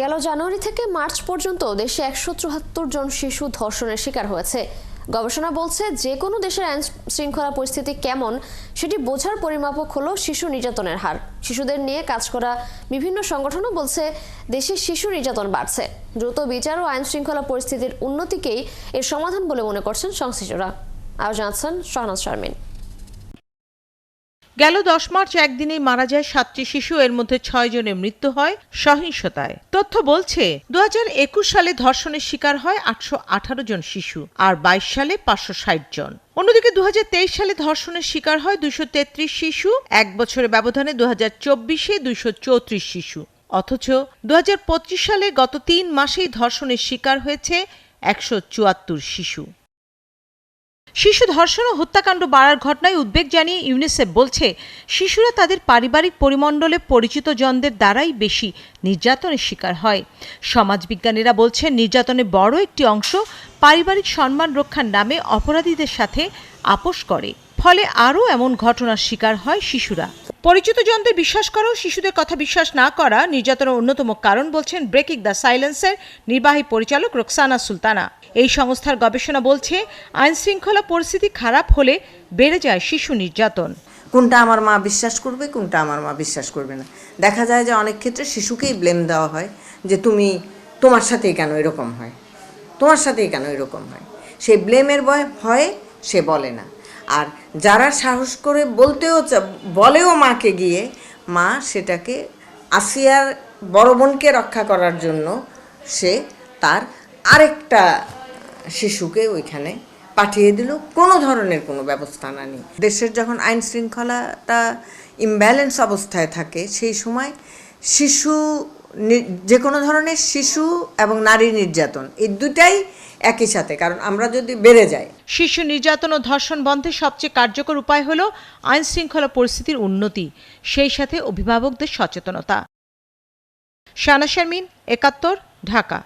গেল জানুয়ারি থেকে মার্চ পর্যন্ত দেশে একশো চুয়াত্তর জন শিশু ধর্ষণের শিকার হয়েছে। গবেষণা বলছে যে কোনো দেশের আইন শৃঙ্খলা পরিস্থিতি কেমন, সেটি বোঝার পরিমাপক হলো শিশু নির্যাতনের হার। শিশুদের নিয়ে কাজ করা বিভিন্ন সংগঠনও বলছে দেশে শিশু নির্যাতন বাড়ছে। দ্রুত বিচার ও আইন শৃঙ্খলা পরিস্থিতির উন্নতিকেই এর সমাধান বলে মনে করছেন সংশ্লিষ্টরা। আরও জানাচ্ছেন শাহনাজ শারমিন। গেল দশ মার্চ একদিনেই মারা যায় সাতটি শিশু, এর মধ্যে ছয় জনের মৃত্যু হয় সহিংসতায়। তথ্য বলছে, দুহাজার একুশ সালে ধর্ষণের শিকার হয় আটশো আঠারো জন শিশু আর বাইশ সালে পাঁচশো ষাট জন। অন্যদিকে দু হাজার তেইশ সালে ধর্ষণের শিকার হয় তেত্রিশ শিশু, এক বছরের ব্যবধানে দু হাজার চব্বিশে চৌত্রিশ শিশু। অথচ দু হাজার পঁচিশ সালে গত তিন মাসেই ধর্ষণের শিকার হয়েছে একশো চুয়াত্তর শিশু। শিশু ধর্ষণ ও হত্যাকাণ্ড বাড়ার ঘটনায় উদ্বেগ জানিয়ে ইউনিসেফ বলছে, শিশুরা তাদের পারিবারিক পরিমণ্ডলে পরিচিত জনদের দ্বারাই বেশি নির্যাতনের শিকার হয়। সমাজবিজ্ঞানীরা বলছেন নির্যাতনের বড় একটি অংশ পারিবারিক সম্মান রক্ষার নামে অপরাধীদের সাথে আপোষ করে। ফলে আরও এমন ঘটনার শিকার হয় শিশুরা। পরিচিত জনদের বিশ্বাস করা, শিশুদের কথা বিশ্বাস না করা নির্যাতনের অন্যতম কারণ বলছেন ব্রেকিং দ্য সাইলেন্সের নির্বাহী পরিচালক রোকসানা সুলতানা। এই সংস্থার গবেষণা বলছে, আইন শৃঙ্খলা পরিস্থিতি খারাপ হলে বেড়ে যায় শিশু নির্যাতন। কোনটা আমার মা বিশ্বাস করবে, কোনটা আমার মা বিশ্বাস করবে না। দেখা যায় যে অনেক ক্ষেত্রে শিশুকেই ব্লেম দেওয়া হয় যে তুমি তোমার সাথেই কেন এরকম হয়, তোমার সাথেই কেন এরকম হয়। সেই ব্লেমের ভয় ভয়ে সে বলে না। আর যারা সাহস করে বলতেও বলেও মাকে গিয়ে, মা সেটাকে আসিয়ার বড় বোনকে রক্ষা করার জন্য সে তার আরেকটা শিশুকে ওইখানে পাঠিয়ে দিল। কোনো ধরনের কোনো ব্যবস্থা না নিয়ে। দেশের যখন আইন শৃঙ্খলাটা ইমব্যালেন্স অবস্থায় থাকে, সেই সময় শিশু যে কোনো ধরনের শিশু এবং নারী নির্যাতন, এই দুটাই একই সাথে, কারণ আমরা যদি বেড়ে যাই। শিশু নির্যাতন ও ধর্ষণ বন্ধে সবচেয়ে কার্যকর উপায় হলো আইন শৃঙ্খলা পরিস্থিতির উন্নতি, সেই সাথে অভিভাবকদের সচেতনতা। শানা শারমিন, একাত্তর, ঢাকা।